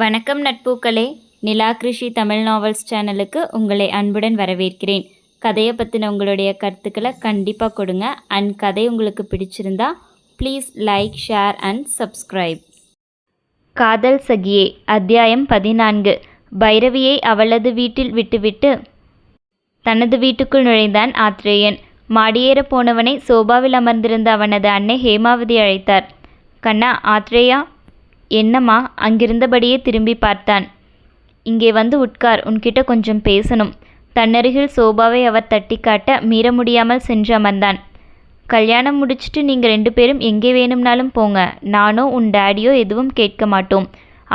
வணக்கம் நட்பூக்களே. நிலா கிருஷி தமிழ் நாவல்ஸ் சேனலுக்கு உங்களை அன்புடன் வரவேற்கிறேன். கதையை பற்றின உங்களுடைய கருத்துக்களை கண்டிப்பாக கொடுங்க. அண்ட் கதை உங்களுக்கு பிடிச்சிருந்தா please like share and subscribe Kadhal Sakiye அத்தியாயம் பதினான்கு. பைரவியை அவளது வீட்டில் விட்டுவிட்டு தனது வீட்டுக்குள் நுழைந்தான் ஆத்ரேயன். மாடியேற போனவனை சோபாவில் அமர்ந்திருந்த அவனது அன்னை ஹேமாவதி அழைத்தார். கண்ணா ஆத்ரேயா என்னம்மா அங்கிருந்தபடியே திரும்பி பார்த்தான். இங்கே வந்து உட்கார் உன்கிட்ட கொஞ்சம் பேசணும். தன்னருகில் சோபாவை அவர் தட்டி காட்ட மீற முடியாமல் சென்று அமர்ந்தான். கல்யாணம் முடிச்சிட்டு நீங்கள் ரெண்டு பேரும் எங்கே வேணும்னாலும் போங்க. நானோ உன் டேடியோ எதுவும் கேட்க மாட்டோம்.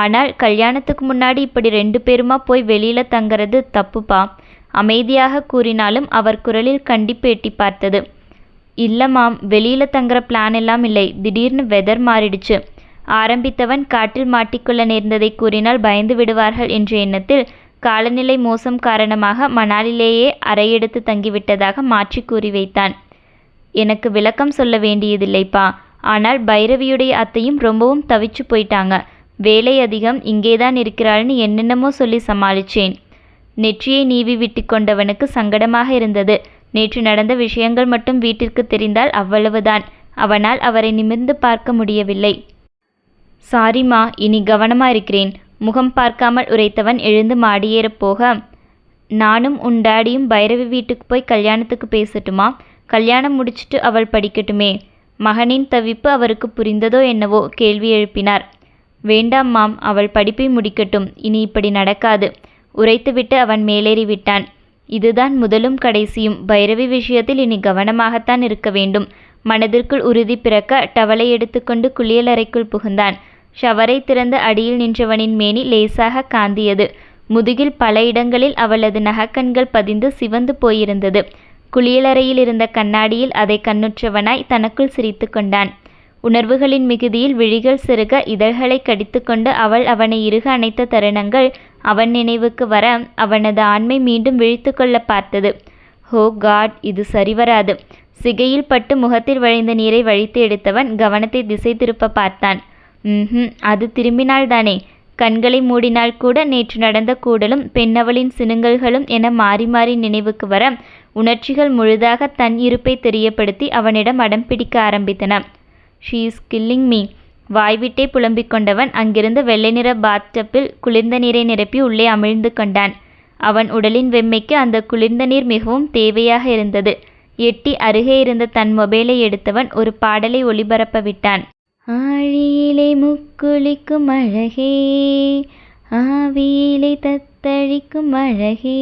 ஆனால் கல்யாணத்துக்கு முன்னாடி இப்படி ரெண்டு பேருமா போய் வெளியில் தங்கிறது தப்புப்பா? அமைதியாக கூறினாலும் அவர் குரலில் கண்டிப்பு எட்டி பார்த்தது. மாம் வெளியில் தங்குற பிளான் எல்லாம் இல்லை. திடீர்னு வெதர் மாறிடுச்சு. ஆரம்பித்தவன் காற்றில் மாட்டிக்கொள்ள நேர்ந்ததை கூறினால் பயந்து விடுவார்கள் என்ற எண்ணத்தில் காலநிலை மோசம் காரணமாக மணாலிலேயே அறையெடுத்து தங்கிவிட்டதாக மாற்றி கூறி வைத்தான். எனக்கு விளக்கம் சொல்ல வேண்டியதில்லைப்பா. ஆனால் பைரவியுடைய அத்தையும் ரொம்பவும் தவிச்சு போயிட்டாங்க. வேலை அதிகம் இங்கேதான் இருக்கிறாள்னு என்னென்னமோ சொல்லி சமாளிச்சேன். நெற்றியை நீவி விட்டு கொண்டவனுக்கு சங்கடமாக இருந்தது. நேற்று நடந்த விஷயங்கள் மட்டும் வீட்டிற்கு தெரிந்தால் அவ்வளவுதான். அவனால் அவரை நிமிர்ந்து பார்க்க முடியவில்லை. சாரிம்மா இனி கவனமா இருக்கிறேன். முகம் பார்க்காமல் உரைத்தவன் எழுந்து மாடியேறப் போக நானும் உன் டாடியும் பைரவி வீட்டுக்கு போய் கல்யாணத்துக்கு பேசட்டுமா? கல்யாணம் முடிச்சிட்டு அவள் படிக்கட்டுமே. மகனின் தவிப்பு அவருக்கு புரிந்ததோ என்னவோ கேள்வி எழுப்பினார். வேண்டாம் மாம் அவள் படிப்பை முடிக்கட்டும். இனி இப்படி நடக்காது. உரைத்துவிட்டு அவன் மேலேறிவிட்டான் இதுதான் முதலும் கடைசியும். பைரவி விஷயத்தில் இனி கவனமாகத்தான் இருக்க வேண்டும். மனதிற்குள் உறுதி பிறக்க டவலை எடுத்துக்கொண்டு குளியலறைக்குள் புகுந்தான். ஷவரை திறந்த அடியில் நின்றவனின் மேனி லேசாக காந்தியது. முதுகில் பல இடங்களில் அவளது நகக்கண்கள் பதிந்து சிவந்து போயிருந்தது. குளியலறையில் இருந்த கண்ணாடியில் அதை கண்ணுற்றவனாய் தனக்குள் சிரித்து கொண்டான். உணர்வுகளின் மிகுதியில் விழிகள் சிறுக இதழ்களை கடித்துக்கொண்டு அவள் அவனை இறுக அணைத்த தருணங்கள் அவன் நினைவுக்கு வர அவனது ஆண்மை மீண்டும் விழித்து கொள்ள பார்த்தது. ஹோ காட் இது சரிவராது சிகையில் பட்டு முகத்தில் வழிந்த நீரை வழித்து எடுத்தவன் கவனத்தை திசை திருப்ப பார்த்தான். ம் அது திரும்பினால் தானே கண்களை மூடினால் கூட நேற்று நடந்த கூடலும் பெண்ணவளின் சினுங்கல்களும் என மாறி மாறி நினைவுக்கு வர உணர்ச்சிகள் முழுதாக தன் இருப்பை தெரியப்படுத்தி அவனிடம் அடம் பிடிக்க ஆரம்பித்தன. ஷீ இஸ் கில்லிங் மீ வாய்விட்டே புலம்பிக் கொண்டவன் அங்கிருந்து வெள்ளை நிற பாத்டப்பில் குளிர்ந்த நீரை நிரப்பி உள்ளே அமிழ்ந்து கொண்டான். அவன் உடலின் வெம்மைக்கு அந்த குளிர்ந்த நீர் மிகவும் தேவையாக இருந்தது. எட்டி அருகே இருந்த தன் மொபைலை எடுத்தவன் ஒரு பாடலை ஒளிபரப்ப விட்டான் ஆழியிலே முக்குளிக்கும் அழகே ஆவியிலே தத்தழிக்கும் அழகே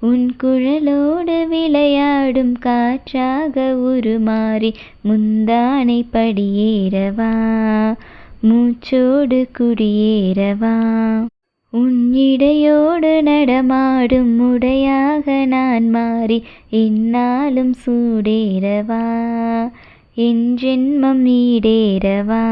உன் குழலோடு விளையாடும் காற்றாக உருமாறி முந்தானை படியேறவா மூச்சோடு குடியேறவா. உன்னிடையோடு நடமாடும் உடையாக நான் மாறி இன்னாலும் சூடேறவா? என் ஜென்மம் ஈடேறவா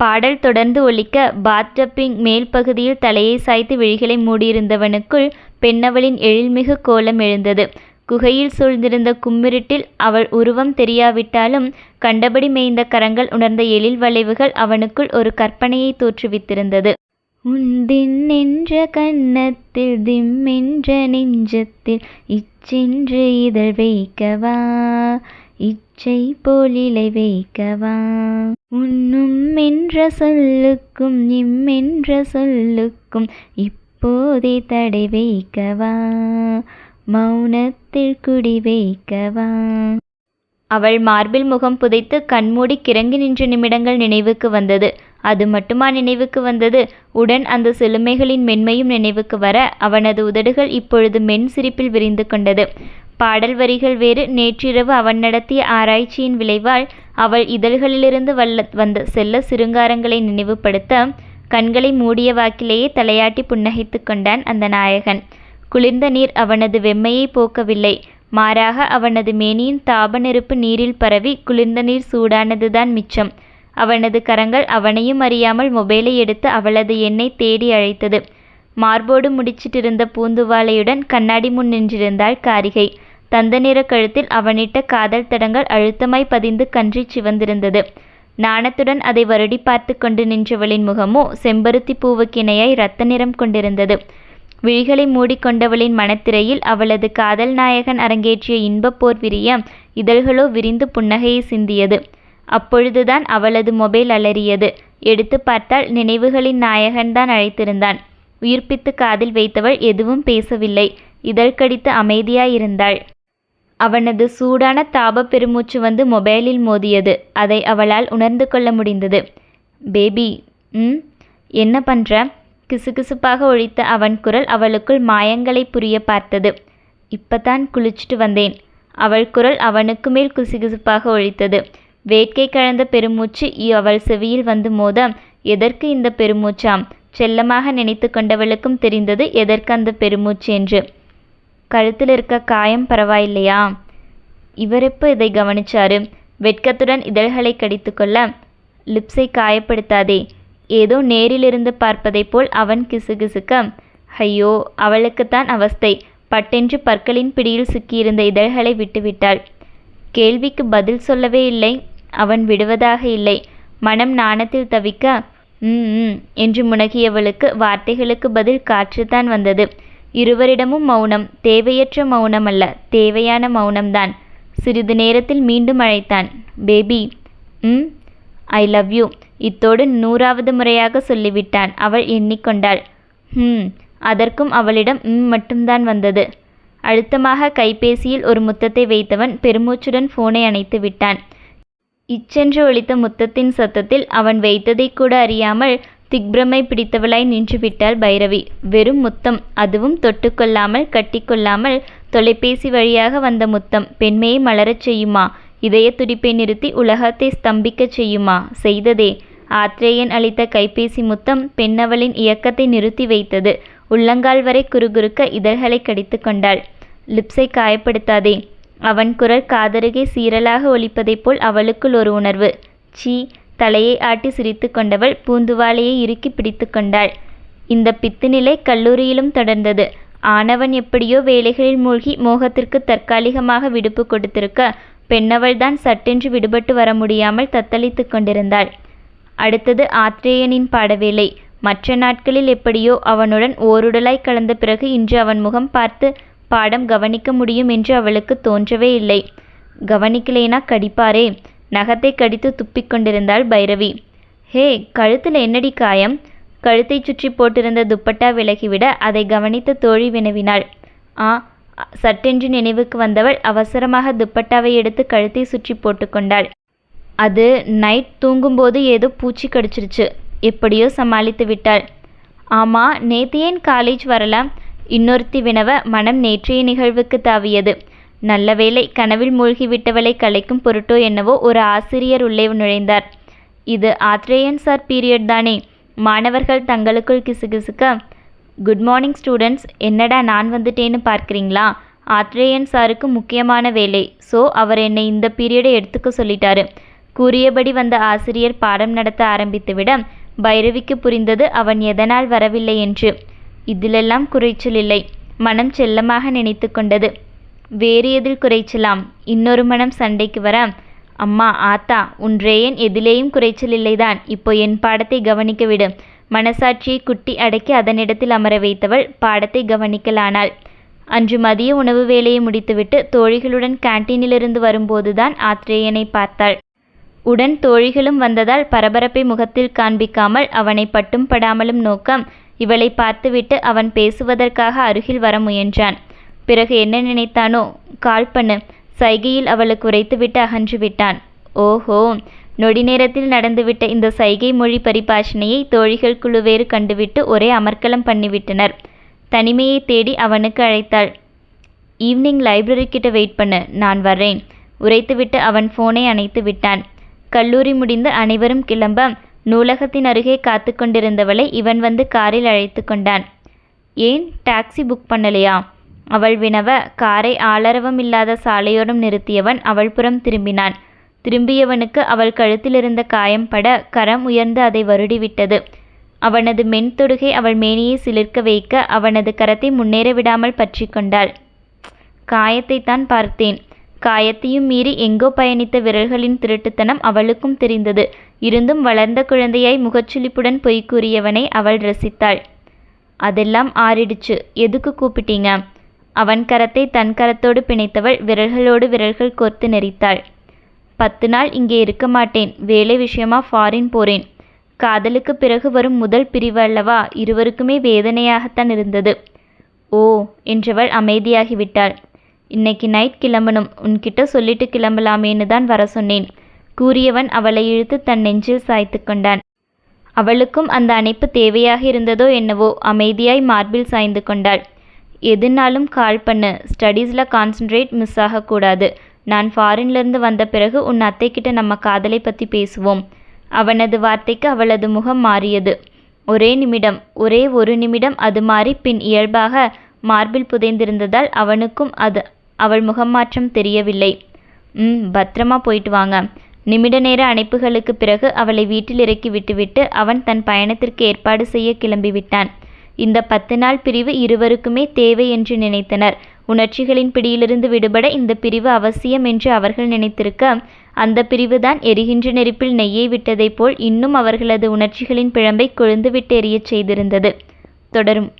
பாடல் தொடர்ந்து ஒலிக்க பாத்டப்பின் மேல் பகுதியில் தலையை சாய்த்து விழிகளை மூடியிருந்தவனுக்குள் பெண்ணவளின் எழில்மிகு கோலம் எழுந்தது. குகையில் சூழ்ந்திருந்த கும்மிருட்டில் அவள் உருவம் தெரியாவிட்டாலும் கண்டபடி மேய்ந்த கரங்கள் உணர்ந்த எழில் வளைவுகள் அவனுக்குள் ஒரு கற்பனையை தோற்றுவித்திருந்தது. உந்தின் என்ற கன்னத்தில் திம்மென்ற நெஞ்சத்தில் இச்சென்று இதழ் வைக்கவா? இச்சை போலிலை வைக்கவா? உண்ணும் என்ற சொல்லுக்கும் இம்மென்ற சொல்லுக்கும் இப்போதே தடை வைக்கவா? மௌனத்தில் குடி வைக்கவா? அவள் மார்பில் முகம் புதைத்து கண்மூடி கிறங்கி நின்ற நிமிடங்கள் நினைவுக்கு வந்தது. அது மட்டுமா நினைவுக்கு வந்தது? உடன் அந்த சிலுமைகளின் மென்மையும் நினைவுக்கு வர அவனது உதடுகள் இப்பொழுது மென் சிரிப்பில் விரிந்து கொண்டது. பாடல் வரிகள் வேறு. நேற்றிரவு அவன் நடத்திய ஆராய்ச்சியின் விளைவால் அவள் இதழ்களிலிருந்து வல்ல வந்த செல்ல சிருங்காரங்களை நினைவுபடுத்த கண்களை மூடிய வாக்கிலேயே தலையாட்டி புன்னகைத்து கொண்டான் அந்த நாயகன். குளிர்ந்த நீர் அவனது வெம்மையை போக்கவில்லை. மாறாக அவனது மேனியின் தாப நெருப்பு நீரில் பரவி குளிர்ந்த நீர் சூடானதுதான் மிச்சம். அவனது கரங்கள் அவனையும் அறியாமல் மொபைலை எடுத்து அவளது எண்ணை தேடி அழைத்தது. மார்போடு முடிச்சிட்டிருந்த பூந்துவாலையுடன் கண்ணாடி முன் நின்றிருந்தாள் காரிகை. தந்த நிற கழுத்தில் அவனிட்ட காதல் தடங்கள் அழுத்தமாய் பதிந்து கன்றி சிவந்திருந்தது. நாணத்துடன் அதை வருடி பார்த்து கொண்டு நின்றவளின் முகமோ செம்பருத்தி பூவுக்கிணையாய் இரத்த நிறம் கொண்டிருந்தது. விழிகளை மூடிக்கொண்டவளின் மனத்திரையில் அவளது காதல் நாயகன் அரங்கேற்றிய இன்பப்போர் விரியம் விரிய இதழ்களோ விரிந்து புன்னகையை சிந்தியது. அப்பொழுதுதான் அவளது மொபைல் அலறியது. எடுத்து பார்த்தால் நினைவுகளின் நாயகன்தான் அழைத்திருந்தான். உயிர்ப்பித்து காதில் வைத்தவள் எதுவும் பேசவில்லை. இதழ் கடித்து அமைதியாயிருந்தாள். அவனது சூடான தாப பெருமூச்சு வந்து மொபைலில் மோதியது. அதை அவளால் உணர்ந்து கொள்ள முடிந்தது. பேபி ம்? என்ன பண்ணுற கிசுகிசுப்பாக ஒழித்த அவன் குரல் அவளுக்குள் மாயங்களை புரிய பார்த்தது. இப்பதான் குளிச்சுட்டு வந்தேன். அவள் குரல் அவனுக்கு மேல் குசுகிசுப்பாக ஒழித்தது. வேட்கை கலந்த பெருமூச்சு இ- அவள் செவியில் வந்து மோத எதற்கு இந்த பெருமூச்சாம்? செல்லமாக நினைத்து கொண்டவளுக்கும் தெரிந்தது எதற்கு அந்த பெருமூச்சு என்று. கழுத்தில் இருக்க காயம் பரவாயில்லையா? இவரெப்போ இதை கவனிச்சாரு? வெட்கத்துடன் இதழ்களை கடித்துக்கொள்ள லிப்ஸை காயப்படுத்தாதே. ஏதோ நேரிலிருந்து பார்ப்பதைப் போல் அவன் கிசுகிசுக்க ஐயோ அவளுக்குத்தான் அவஸ்தை. பட்டென்று பற்களின் பிடியில் சிக்கியிருந்த இதழ்களை விட்டுவிட்டாள். கேள்விக்கு பதில் சொல்லவே இல்லை. அவன் விடுவதாக இல்லை. மனம் நாணத்தில் தவிக்க ம் ம் என்று முனகியவளுக்கு வார்த்தைகளுக்கு பதில் காற்றுத்தான் வந்தது. இருவரிடமும் மௌனம் தேவையற்ற மௌனம் அல்ல தேவையான மௌனம்தான். சிறிது நேரத்தில் மீண்டும் அழைத்தான். பேபி ம் ஐ லவ் யூ. இத்தோடு நூறாவது முறையாக சொல்லிவிட்டான். அவள் எண்ணிக்கொண்டாள். ம் அதற்கும் அவளிடம் ம் மட்டும்தான் வந்தது. அழுத்தமாக கைபேசியில் ஒரு முத்தத்தை வைத்தவன் பெருமூச்சுடன் போனை அணைத்து விட்டான். இச்சென்று ஒழித்த முத்தத்தின் சத்தத்தில் அவன் வைத்ததை கூட அறியாமல் திக்பிரமை பிடித்தவளாய் நின்றுவிட்டாள் பைரவி. வெறும் முத்தம் அதுவும் தொட்டுக்கொள்ளாமல் கட்டிக்கொள்ளாமல் தொலைபேசி வழியாக வந்த முத்தம். பெண்மையை மலரச் செய்யுமா? இதய துடிப்பை நிறுத்தி உலகத்தை ஸ்தம்பிக்கச் செய்யுமா? செய்ததே ஆத்ரேயன் அளித்த கைபேசி முத்தம் பெண்ணவளின் இயக்கத்தை நிறுத்தி வைத்தது. உள்ளங்கால் வரை குறுகுறுக்க இதழ்களை கடித்து கொண்டாள். லிப்ஸை காயப்படுத்தாதே. அவன் குரல் காதருகே சீரலாக ஒலிப்பதைப் போல் அவளுக்குள் ஒரு உணர்வு. சீ தலையை ஆட்டி சிரித்து கொண்டவள் பூந்துவாலையை இறுக்கி பிடித்து கொண்டாள். இந்த பித்துநிலை கல்லூரியிலும் தொடர்ந்தது. ஆனவன் எப்படியோ வேலைகளில் மூழ்கி மோகத்திற்கு தற்காலிகமாக விடுப்பு கொடுத்திருக்க பெண்ணவள்தான் சட்டென்று விடுபட்டு வர முடியாமல் தத்தளித்து கொண்டிருந்தாள். அடுத்தது ஆத்ரேயனின் பாடவேலை மற்ற நாட்களில் எப்படியோ அவனுடன் ஓருடலாய் கலந்த பிறகு இன்று அவன் முகம் பார்த்து பாடம் கவனிக்க முடியும் என்று அவளுக்கு தோன்றவே இல்லை. கவனிக்கலேனா கடிப்பாரே. நகத்தை கடித்து துப்பிக் கொண்டிருந்தாள் பைரவி. ஹே கழுத்தில் என்னடி காயம்? கழுத்தைச் சுற்றி போட்டிருந்த துப்பட்டா விலகிவிட அதை கவனித்த தோழி வினவினாள். ஆ சட்டென்று நினைவுக்கு வந்தவள் அவசரமாக துப்பட்டாவை எடுத்து கழுத்தை சுற்றி போட்டுக்கொண்டாள் அது நைட் தூங்கும்போது ஏதோ பூச்சி கடிச்சிருச்சு. எப்படியோ சமாளித்து விட்டாள். ஆமாம் நேத்து ஏன் காலேஜ் வரலாம்? இன்னொருத்தி வினவ மனம் நேற்றைய நிகழ்வுக்கு தாவியது. நல்ல வேளை கனவில் மூழ்கி விட்டவளை கலைக்கும் பொருட்டோ என்னவோ ஒரு ஆசிரியர் உள்ளே நுழைந்தார். இது ஆத்ரேயன் சார் பீரியட் தானே. மாணவர்கள் தங்களுக்குள் கிசுகிசுக்க குட் மார்னிங் ஸ்டூடெண்ட்ஸ் என்னடா நான் வந்துட்டேன்னு பார்க்குறீங்களா? ஆத்ரேயன் சாருக்கு முக்கியமான வேலை. ஸோ அவர் என்னை இந்த பீரியடை எடுத்துக்க சொல்லிட்டாரு. கூறியபடி வந்த ஆசிரியர் பாடம் நடத்த ஆரம்பித்துவிட பைரவிக்கு புரிந்தது அவன் எதனால் வரவில்லை என்று. இதிலெல்லாம் குறைச்சல் இல்லை. மனம் செல்லமாக நினைத்து கொண்டது. வேறு எதில் குறைச்சலாம்? இன்னொரு மனம் சண்டைக்கு வர அம்மா ஆத்தா உன் ரேயன் எதிலேயும் குறைச்சல் இல்லைதான். இப்போ என் பாடத்தை கவனிக்க விடு மனசாட்சியை குட்டி அடக்கி அதனிடத்தில் அமர வைத்தவள் பாடத்தை கவனிக்கலானாள் அன்று மதிய உணவு வேலையை முடித்துவிட்டு தோழிகளுடன் கேண்டீனிலிருந்து வரும்போதுதான் ஆத்ரேயனை பார்த்தாள். உடன் தோழிகளும் வந்ததால் பரபரப்பை முகத்தில் காண்பிக்காமல் அவனை பட்டும் படாமலும் நோக்கம் இவளை பார்த்துவிட்டு அவன் பேசுவதற்காக அருகில் வர முயன்றான். பிறகு என்ன நினைத்தானோ? கால் பண்ணு சைகையில் அவளுக்கு உரைத்துவிட்டு அகன்று விட்டான் ஓஹோ! நொடி நேரத்தில் நடந்துவிட்ட இந்த சைகை மொழி பரிபாஷணையை தோழிகள் குழுவேறு கண்டுவிட்டு ஒரே அமர்க்கலம் பண்ணிவிட்டனர். தனிமையை தேடி அவனுக்கு அழைத்தாள். ஈவினிங் லைப்ரரி கிட்ட வெயிட் பண்ணு. நான் வர்றேன். உரைத்துவிட்டு அவன் ஃபோனை அணைத்து விட்டான் கல்லூரி முடிந்து அனைவரும் கிளம்ப நூலகத்தின் அருகே காத்து கொண்டிருந்தவளை இவன் வந்து காரில் அழைத்து கொண்டான். ஏன் டாக்ஸி புக் பண்ணலையா அவள் வினவ காரை ஆளரவம் இல்லாத சாலையோரம் நிறுத்தியவன் அவள் புறம் திரும்பினான். திரும்பியவனுக்கு அவள் கழுத்திலிருந்த காயம் பட கரம் உயர்ந்து அதை வருடிவிட்டது. அவனது மென் தொடுகை அவள் மேனியை சிலிர்க்க வைக்க அவனது கரத்தை முன்னேற விடாமல் பற்றி கொண்டாள். காயத்தைத்தான் பார்த்தேன். காயத்தையும் மீறி எங்கோ பயணித்த விரல்களின் திருட்டுத்தனம் அவளுக்கும் தெரிந்தது. இருந்தும் வளர்ந்த குழந்தையாய் முகச்சுளிப்புடன் பொய் கூறியவனை அவள் ரசித்தாள். அதெல்லாம் ஆறிடுச்சு. எதுக்கு கூப்பிட்டீங்க? அவன் கரத்தை தன் கரத்தோடு பிணைத்தவள் விரல்களோடு விரல்கள் கோர்த்து நெறித்தாள் பத்து நாள் இங்கே இருக்க மாட்டேன். வேலை விஷயமா ஃபாரின் போறேன். காதலுக்கு பிறகு வரும் முதல் பிரிவு அல்லவா? இருவருக்குமே வேதனையாகத்தான் இருந்தது. ஓ என்றவள் அமைதியாகிவிட்டாள். இன்னைக்கு நைட் கிளம்பணும். உன்கிட்ட சொல்லிட்டு கிளம்பலாமேன்னு தான் வர சொன்னேன். கூறியவன் அவளை இழுத்து தன் நெஞ்சில் சாய்த்து கொண்டான். அவளுக்கும் அந்த அணைப்பு தேவையாக இருந்ததோ என்னவோ அமைதியாய் மார்பில் சாய்ந்து கொண்டாள். எதுனாலும் கால் பண்ணு. ஸ்டடீஸில் கான்சென்ட்ரேட் மிஸ் ஆகக்கூடாது. நான் ஃபாரின்லேருந்து வந்த பிறகு உன் அத்தைக்கிட்ட நம்ம காதலை பற்றி பேசுவோம். அவனது வார்த்தைக்கு அவளது முகம் மாறியது. ஒரே நிமிடம் ஒரே ஒரு நிமிடம் அது மாறி பின் இயல்பாக மார்பில் புதைந்திருந்ததால் அவனுக்கும் அது அவள் முகம் மாற்றம் தெரியவில்லை. ம் பத்திரமா போயிட்டு வாங்க. நிமிட நேர அணைப்புகளுக்கு பிறகு அவளை வீட்டில் இறக்கி விட்டுவிட்டு அவன் தன் பயணத்திற்கு ஏற்பாடு செய்ய கிளம்பிவிட்டான். இந்த பத்து நாள் பிரிவு இருவருக்குமே தேவை என்று நினைத்தனர். உணர்ச்சிகளின் பிடியிலிருந்து விடுபட இந்த பிரிவு அவசியம் என்று அவர்கள் நினைத்திருக்க அந்த பிரிவுதான் எரிகின்ற நெருப்பில் நெய்யை விட்டதைப் போல் இன்னும் அவர்களது உணர்ச்சிகளின் பிழம்பை கொழுந்துவிட்டு எரியச் செய்திருந்தது. தொடரும்.